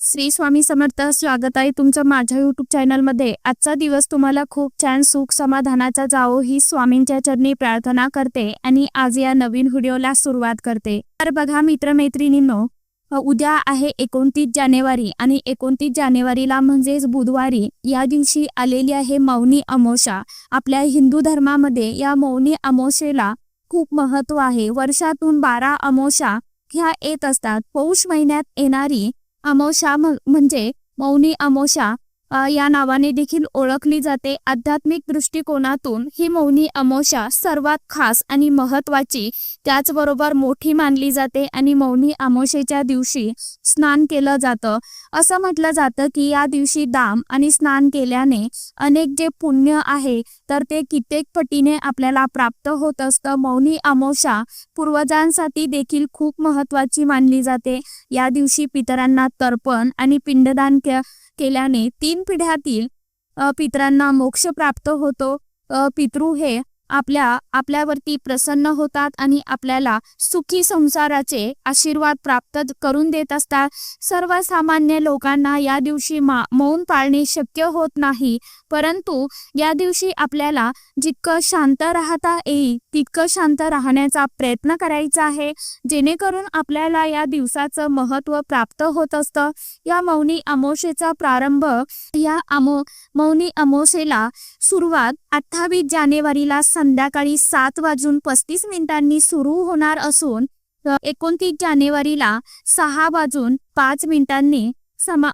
श्री स्वामी समर्थ स्वागत आहे तुमचं माझ्या युट्यूब चॅनलमध्ये आजचा दिवस तुम्हाला खूप छान सुख समाधानाचा जावो ही स्वामींच्या चरणी प्रार्थना करते आणि आज या नवीन व्हिडिओला सुरुवात करते. तर बघा मित्रमैत्रिणींनो उद्या आहे एकोणतीस जानेवारी आणि एकोणतीस जानेवारीला म्हणजेच बुधवारी या दिवशी आलेली आहे मौनी अमोशा आपल्या हिंदू धर्मामध्ये या मौनी अमोशेला खूप महत्त्व आहे. वर्षातून बारा अमोशा ह्या येत असतात. पौष महिन्यात येणारी अमावस्या म्हणजे मौनी अमावस्या या नावाने देखील ओळखली जाते. आध्यात्मिक दृष्टिकोनातून ही मौनी अमावस्या सर्वात खास आणि महत्वाची त्याचबरोबर मोठी मानली जाते आणि मौनी अमावस्येच्या दिवशी स्नान केलं जातं. असं म्हटलं जातं की या दिवशी दाम आणि स्नान केल्याने अनेक जे पुण्य आहे तर ते कित्येक पटीने आपल्याला प्राप्त होत असतं. मौनी अमावस्या पूर्वजांसाठी देखील खूप महत्वाची मानली जाते. या दिवशी पितरांना तर्पण आणि पिंडदान केल्याने तीन पिढ्यातील पितरांना मोक्ष प्राप्त होतो. पितृ हे आपल्या आपल्यावरती प्रसन्न होतात आणि आपल्याला सुखी संसाराचे आशीर्वाद प्राप्त करून देत असतात. सर्वसामान्य लोकांना या दिवशी मा मौन पाळणे शक्य होत नाही. परंतु या दिवशी आपल्याला जितकं शांत राहता येईल तितकं शांत राहण्याचा प्रयत्न करायचा आहे. जेणेकरून आपल्याला या दिवसाचं महत्त्व प्राप्त होत असतं. या मौनी अमोशेचा प्रारंभ या अमो मौनी अमोशेला सुरुवात अठ्ठावीस जानेवारीला संध्याकाळी सात वाजून पस्तीस मिनिटांनी सुरू होणार असून एकोणतीस जानेवारीला सहा वाजून पाच मिनिटांनी समा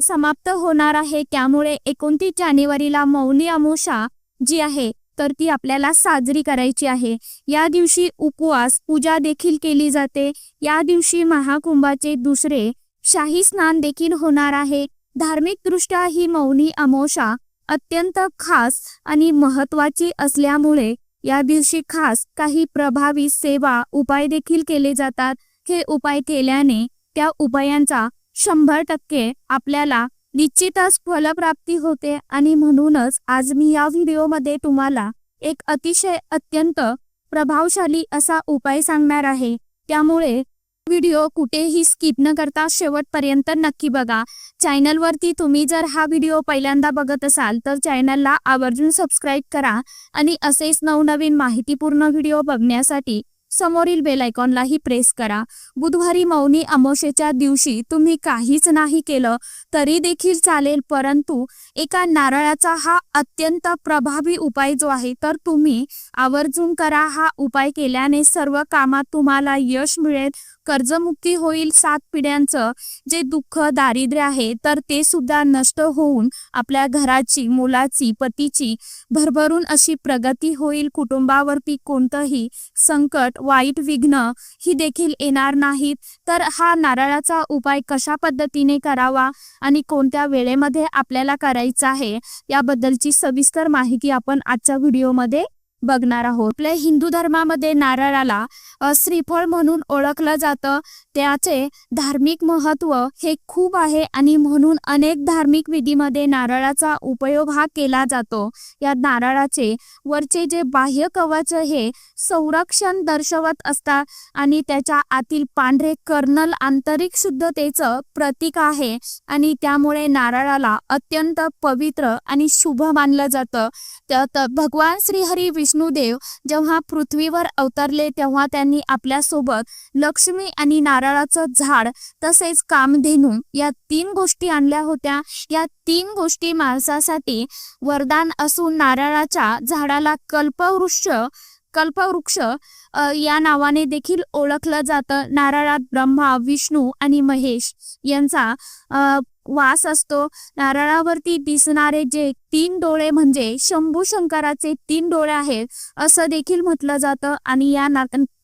समाप्त होणार आहे. त्यामुळे एकोणतीस जानेवारीला मौनी अमावस्या जी आहे तर ती आपल्याला साजरी करायची आहे. या दिवशी उपवास पूजा देखील केली जाते. या दिवशी महाकुंभाचे दुसरे शाही स्नान देखील होणार आहे. धार्मिकदृष्ट्या ही मौनी अमावस्या अत्यंत खास आणि महत्वाची असल्यामुळे या दिवशी खास काही प्रभावी सेवा उपाय देखील केले जातात. हे उपाय केल्याने त्या उपायांचा शंभर टक्के आपल्याला निश्चितच फलप्राप्ती होते आणि म्हणूनच आज मी या व्हिडिओमध्ये तुम्हाला एक अतिशय अत्यंत प्रभावशाली असा उपाय सांगणार आहे. त्यामुळे व्हिडिओ कुठेही स्किप न करता शेवटपर्यंत नक्की बघा. चॅनलवरती तुम्ही जर हा व्हिडिओ पहिल्यांदा बघत असाल तर चॅनलला आवर्जून सबस्क्राईब करा आणि असेच नवनवीन माहितीपूर्ण व्हिडिओ बघण्यासाठी समोरील बेल आयकॉनलाही प्रेस करा. बुधवारी मौनी अमावस्येच्या दिवशी तुम्ही काहीच नाही केलं तरी देखील चालेल परंतु एका नारळाचा हा अत्यंत प्रभावी उपाय जो आहे तर तुम्ही आवर्जून करा. हा उपाय केल्याने सर्व कामात तुम्हाला यश मिळेल. कर्जमुक्ती होईल सात पिढ्यांचं जे दुःख दारिद्र्य आहे तर ते सुद्धा नष्ट होऊन आपल्या घराची मुलाची पतीची भरभरून अशी प्रगती होईल. कुटुंबावरती कोणतंही संकट वाईट विघ्न ही देखील येणार नाहीत. तर हा नारळाचा उपाय कशा पद्धतीने करावा आणि कोणत्या वेळेमध्ये आपल्याला करायचा आहे याबद्दलची सविस्तर माहिती आपण आजच्या व्हिडिओमध्ये बघणार आहोत. आपल्या हिंदू धर्मामध्ये नारळाला श्रीफळ म्हणून ओळखलं जातं. त्याचे धार्मिक महत्त्व हे खूप आहे आणि म्हणून अनेक धार्मिक विधीमध्ये नारळाचा उपयोग हा केला जातो. या नारळाचे वरचे जे बाह्य कवच हे संरक्षण दर्शवत असतात आणि त्याच्या आतील पांढरे कर्नल आंतरिक शुद्धतेचं प्रतीक आहे आणि त्यामुळे नारळाला अत्यंत पवित्र आणि शुभ मानलं जातं. त्यात भगवान श्रीहरी विष्णुदेव जेव्हा पृथ्वीवर अवतरले तेव्हा त्यांनी आपल्यासोबत लक्ष्मी आणि नारळाचं झाड तसेच कामधेनू या तीन गोष्टी आणल्या होत्या. या तीन गोष्टी माणसासाठी वरदान असून नारळाच्या झाडाला कल्पवृक्ष कल्पवृक्ष या नावाने देखील ओळखलं जातं. नारळात ब्रह्मा विष्णू आणि महेश यांचा वास असतो. नारळावरती दिसणारे जे तीन डोळे म्हणजे शंभू शंकराचे तीन डोळे आहेत असं देखील म्हटलं जातं आणि या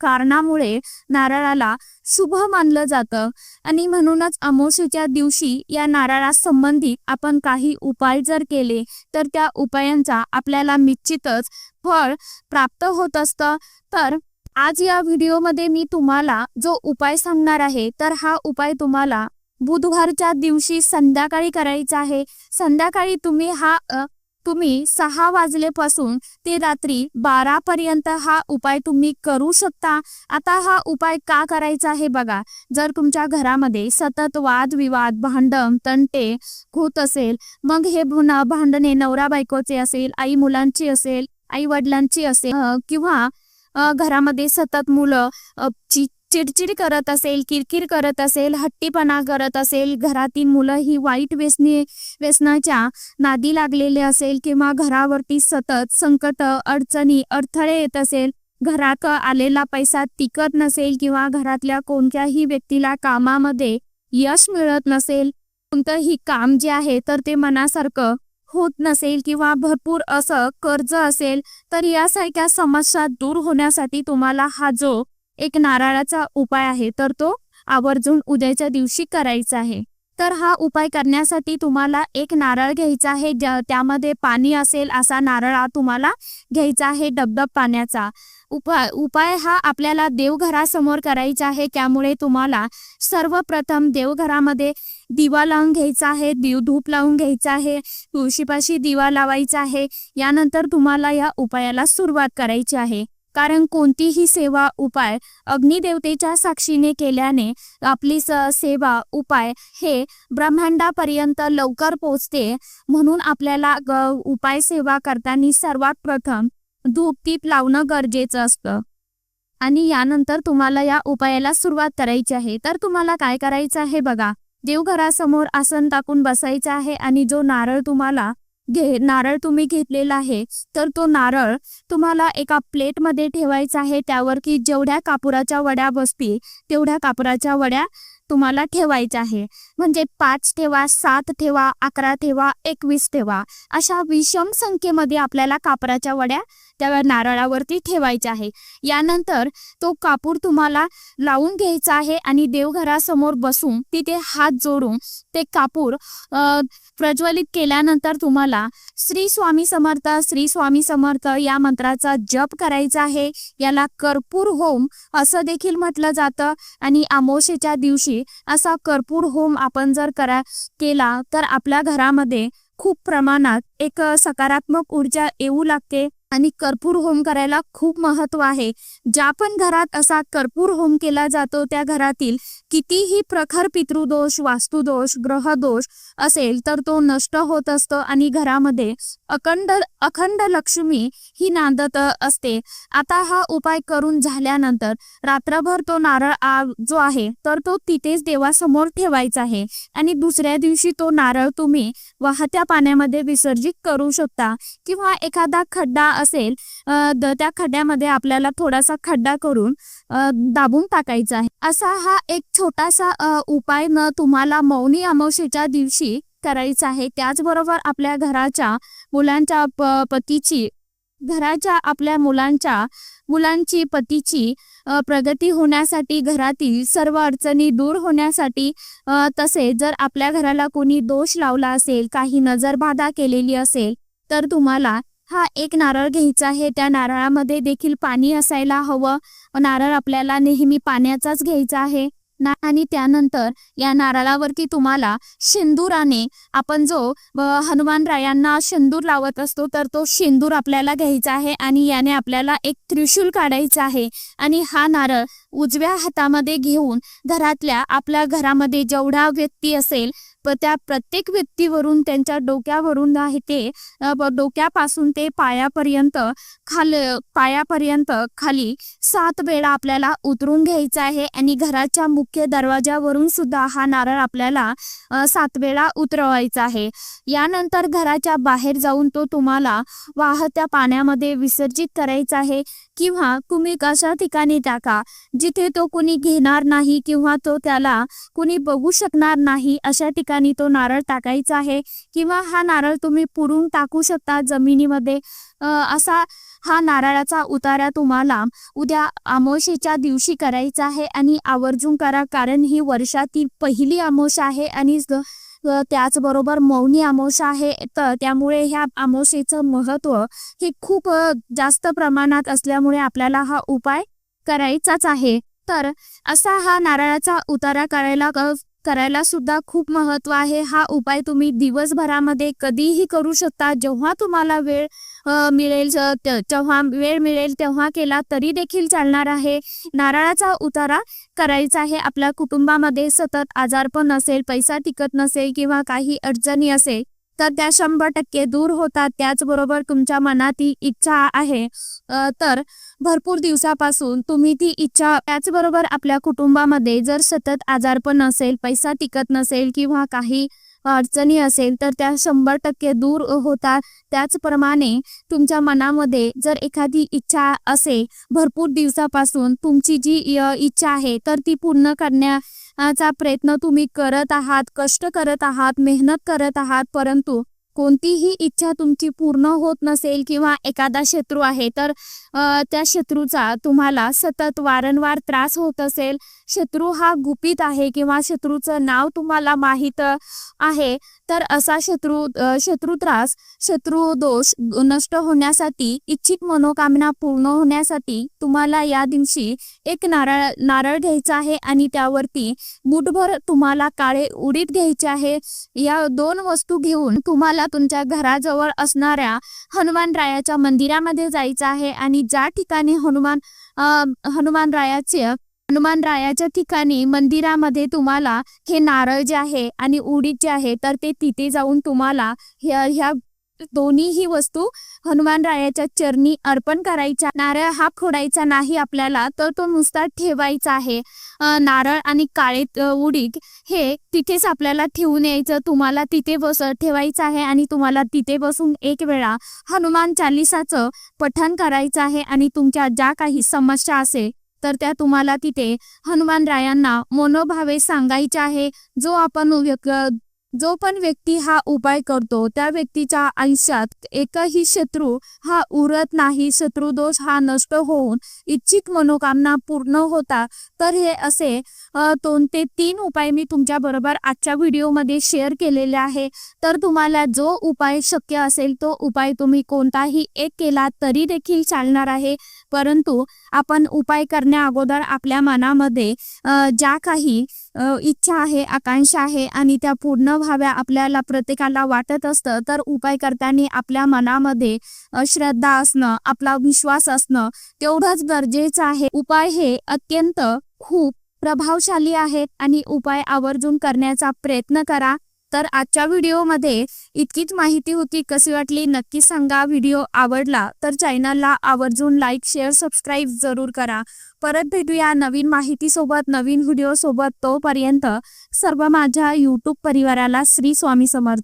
कारणामुळे नारळाला शुभ मानलं जातं. आणि म्हणूनच अमावस्येच्या दिवशी या नारळा संबंधित आपण काही उपाय जर केले तर त्या उपायांचा आपल्याला निश्चितच फळ प्राप्त होत असतं. तर आज या व्हिडिओमध्ये मी तुम्हाला जो उपाय सांगणार आहे तर हा उपाय तुम्हाला बुधवारच्या दिवशी संध्याकाळी करायचा आहे. संध्याकाळी तुम्ही हा तुम्ही सहा वाजलेपासून ते रात्री बारा पर्यंत हा उपाय तुम्ही करू शकता. आता हा उपाय का करायचा आहे बघा. जर तुमच्या घरामध्ये सतत वादविवाद भांडण तंटे होत असेल मग हे भांडणे नवरा बायकोचे असेल आई मुलांची असेल आई वडिलांची असेल किंवा घरामध्ये सतत मुलं ची चिडचिड करत असेल किरकिर करत असेल हट्टीपणा करत असेल घरातील मुलं ही वाईट व्यसनी व्यसनाच्या नादी लागलेले असेल किंवा घरावरती सतत संकट अडचणी अडथळे येत असेल घरात आलेला पैसा टिकत नसेल किंवा घरातल्या कोणत्याही व्यक्तीला कामामध्ये यश मिळत नसेल कोणतंही काम जे आहे तर ते मनासारखं होत नसेल किंवा भरपूर असं कर्ज असेल तर यासारख्या समस्या दूर होण्यासाठी तुम्हाला हा जो एक नारळाचा उपाय आहे तर तो आवर्जून उद्याच्या दिवशी करायचा आहे. तर हा उपाय करण्यासाठी तुम्हाला एक नारळ घ्यायचा आहे ज्या त्यामध्ये पाणी असेल असा नारळ हा तुम्हाला घ्यायचा आहे डबडब पाण्याचा. उपाय उपाय हा आपल्याला देवघरासमोर करायचा आहे त्यामुळे तुम्हाला सर्वप्रथम देवघरामध्ये दिवा लावून घ्यायचा आहे दिव धूप लावून घ्यायचा आहे तुळशीपाशी दिवा लावायचा आहे यानंतर तुम्हाला या उपायाला सुरुवात करायची आहे. कारण कोणतीही सेवा उपाय अग्निदेवतेच्या साक्षीने केल्याने आपली सेवा उपाय हे ब्रह्मांडापर्यंत लवकर पोचते. म्हणून आपल्याला ग- उपाय सेवा करताना सर्वात प्रथम धूप दीप लावणं गरजेचं असतं. आणि यानंतर तुम्हाला या उपायाला सुरुवात करायची आहे. तर तुम्हाला काय करायचं आहे बघा. देवघरासमोर आसन टाकून बसायचं आहे आणि जो नारळ तुम्हाला घे नारळ तुम्ही घेतलेला आहे तर तो नारळ तुम्हाला एका प्लेटमध्ये ठेवायचा आहे त्यावर की जेवढ्या कापुराच्या वड्या बसतील तेवढ्या कापुराच्या वड्या तुम्हाला ठेवायच्या आहे. म्हणजे पाच ठेवा सात ठेवा अकरा ठेवा एकवीस ठेवा अशा विषम संख्येमध्ये आपल्याला कापराच्या वड्या त्या नारळावरती ठेवायच्या आहे. यानंतर तो कापूर तुम्हाला लावून घ्यायचा आहे आणि देवघरासमोर बसून तिथे हात जोडून ते कापूर प्रज्वलित केल्यानंतर तुम्हाला श्री स्वामी समर्थ श्री स्वामी समर्थ या मंत्राचा जप करायचा आहे. याला कर्पूर होम असं देखील म्हटलं जातं. आणि अमोशेच्या दिवशी असा कर्पूर होम आपण जर करा केला तर आपल्या घरामध्ये खूप प्रमाणात एक सकारात्मक ऊर्जा येऊ लागते. आणि कर्पूर होम करायला खूप महत्त्व आहे. ज्या पण घरात असा कर्पूर होम केला जातो त्या घरातील कितीही प्रखर पितृदोष वास्तुदोष ग्रहदोष असेल तर तो नष्ट होत असतो आणि घरामध्ये अखंड अखंड लक्ष्मी ही नांदत असते. आता हा उपाय करून झाल्यानंतर रात्रभर तो नारळ आ जो आहे तर तो तिथेच देवासमोर ठेवायचा आहे. आणि दुसऱ्या दिवशी तो नारळ तुम्ही वाहत्या पाण्यामध्ये विसर्जित करू शकता. किंवा एखादा खड्डा असेल त्या खड्ड्यामध्ये आपल्याला थोडासा खड्डा करून दाबून टाकायचा आहे. असा हा एक छोटासा उपाय न तुम्हाला मौनी अमावस्येच्या दिवशी करायचा आहे. त्याचबरोबर आपल्या घराच्या मुलांच्या प- पतीची घराच्या आपल्या मुलांच्या मुलांची पतीची प्रगती होण्यासाठी घरातील सर्व अडचणी दूर होण्यासाठी तसे जर आपल्या घराला कोणी दोष लावला असेल काही नजरबाधा केलेली असेल तर तुम्हाला हा एक नारळ घ्यायचा आहे. त्या नारळामध्ये देखील पाणी असायला हवं. नारळ आपल्याला नेहमी पाण्याचाच घ्यायचा आहे. ना आणि त्यानंतर या नारळावरती तुम्हाला शेंदुराने आपण जो अ, हनुमान रायांना शेंदूर लावत असतो तर तो शेंदूर आपल्याला घ्यायचा आहे आणि याने आपल्याला एक त्रिशूल काढायचा आहे. आणि हा नारळ उजव्या हातामध्ये घेऊन घरातल्या आपल्या घरामध्ये जेवढा व्यक्ती असेल त्या प्रत्येक व्यक्तीवरून त्यांच्या डोक्यावरून आहे ते डोक्यापासून ते पायापर्यंत खाल पायापर्यंत खाली सात वेळा आपल्याला उतरून घ्यायचा आहे आणि घराच्या मुख्य दरवाजावरून सुद्धा हा नारळ आपल्याला सात वेळा उतरवायचा आहे. यानंतर घराच्या बाहेर जाऊन तो तुम्हाला वाहत्या पाण्यामध्ये विसर्जित करायचा आहे. किंवा तुम्ही अशा ठिकाणी टाका जिथे तो कुणी घेणार नाही किंवा तो त्याला कुणी बघू शकणार नाही अशा ठिकाणी तो नारळ टाकायचा आहे किंवा हा नारळ तुम्ही पुरून टाकू शकता जमिनीमध्ये. असा हा नारळाचा उतारा तुम्हाला उद्या अमावस्येच्या दिवशी करायचा आहे आणि आवर्जून करा कारण ही वर्षातील पहिली अमावस्या आहे आणि त्याचबरोबर मौनी अमावस्या आहे. तर त्यामुळे ह्या अमावस्येचं महत्त्व हे खूप जास्त प्रमाणात असल्यामुळे आपल्याला हा उपाय करायचाच आहे. तर असा हा नारळाचा उतारा करायला करायला सुद्धा खूप महत्त्व आहे. हा उपाय तुम्ही दिवसभरामध्ये कधीही करू शकता. जेव्हा तुम्हाला वेळ मिळेल जेव्हा तेव्हा वेळ मिळेल तेव्हा केला तरी देखील चालणार आहे. नारळाचा उतारा करायचा आहे. आपल्या कुटुंबामध्ये सतत आजारपण असेल पैसा टिकत नसेल किंवा काही अडचणी असेल तर त्या शंभर टक्के दूर होतात. त्याचबरोबर तुमच्या मनात ही इच्छा आहे. तर भरपूर दिवसापासून तुम्ही ती इच्छा त्याचबरोबर आपल्या कुटुंबामध्ये जर सतत आजारपण असेल पैसा टिकत नसेल किंवा काही अडचणी असेल तर त्या शंभर टक्के दूर होतात. त्याचप्रमाणे तुमच्या मनामध्ये जर एखादी इच्छा असे भरपूर दिवसापासून तुमची जी इच्छा आहे तर ती पूर्ण करण्याचा प्रयत्न तुम्ही करत आहात कष्ट करत आहात मेहनत करत आहात परंतु कोणतीही इच्छा तुमची पूर्ण होत नसेल किंवा एखादा शत्रू आहे तर त्या शत्रूचा तुम्हाला सतत वारंवार त्रास होत असेल. शत्रू हा गुपित आहे किंवा शत्रूचं नाव तुम्हाला माहीत आहे. तर असा शत्रू शत्रू त्रास शत्रू दोष नष्ट होण्यासाठी इच्छित मनोकामना पूर्ण होण्यासाठी तुम्हाला या दिवशी एक नारळ नारळ घ्यायचा आहे आणि त्यावरती मुठभर तुम्हाला काळे उडीद घ्यायचे आहे. या दोन वस्तू घेऊन तुम्हाला तुमच्या घराजवळ असणाऱ्या हनुमानरायाच्या मंदिरामध्ये जायचं आहे आणि ज्या ठिकाणी हनुमान अ, हनुमान रायाच्या ठिकाणी मंदिरामध्ये तुम्हाला हे नारळ जे आहे आणि उडीद जे आहे तर ते तिथे जाऊन तुम्हाला ह्या ह्या दोन्हीही वस्तू हनुमान रायाच्या चरणी अर्पण करायच्या. नारळ हा फोडायचा नाही आपल्याला तर तो नुसता ठेवायचा आहे. नारळ आणि काळे उडीद हे तिथेच आपल्याला ठेवून यायचं. तुम्हाला तिथे बस ठेवायचं आहे आणि तुम्हाला तिथे बसून एक वेळा हनुमान चालिसाचं पठण करायचं आहे आणि तुमच्या ज्या काही समस्या असेल तर त्या तुम्हाला तिथे हनुमान रायांना मनोभावे सांगायचे आहे. जो आपण जो पण व्यक्ती हा उपाय करतो त्या व्यक्तीच्या आयुष्यात एकही शत्रू हा उरत नाही. शत्रुदोष हा नष्ट होऊन इच्छित मनोकामना पूर्ण होता. तर हे असे दोन ते तीन उपाय मी तुमच्या बरोबर आजच्या व्हिडिओमध्ये शेअर केलेले आहे. तर तुम्हाला जो उपाय शक्य असेल तो उपाय तुम्ही कोणताही एक केला तरी देखील चालणार आहे. परंतु आपण उपाय करण्या अगोदर आपल्या मनामध्ये ज्या काही इच्छा आहे आकांक्षा आहे आणि त्या पूर्ण व्हाव्या आपल्याला प्रत्येकाला वाटत असतं तर उपाय करताना आपल्या मनामध्ये श्रद्धा असणं आपला विश्वास असणं तेवढंच गरजेचं आहे. उपाय हे अत्यंत खूप प्रभावशाली आहेत आणि उपाय आवर्जून करण्याचा प्रयत्न करा. तर आजच्या व्हिडिओमध्ये इतकीच माहिती होती. कशी वाटली नक्की सांगा. व्हिडिओ आवडला तर चॅनलला आवर्जून लाईक शेअर सबस्क्राईब जरूर करा. परत भेटूया नवीन माहितीसोबत नवीन व्हिडिओसोबत तोपर्यंत सर्व माझ्या यूट्यूब परिवाराला श्री स्वामी समर्थ.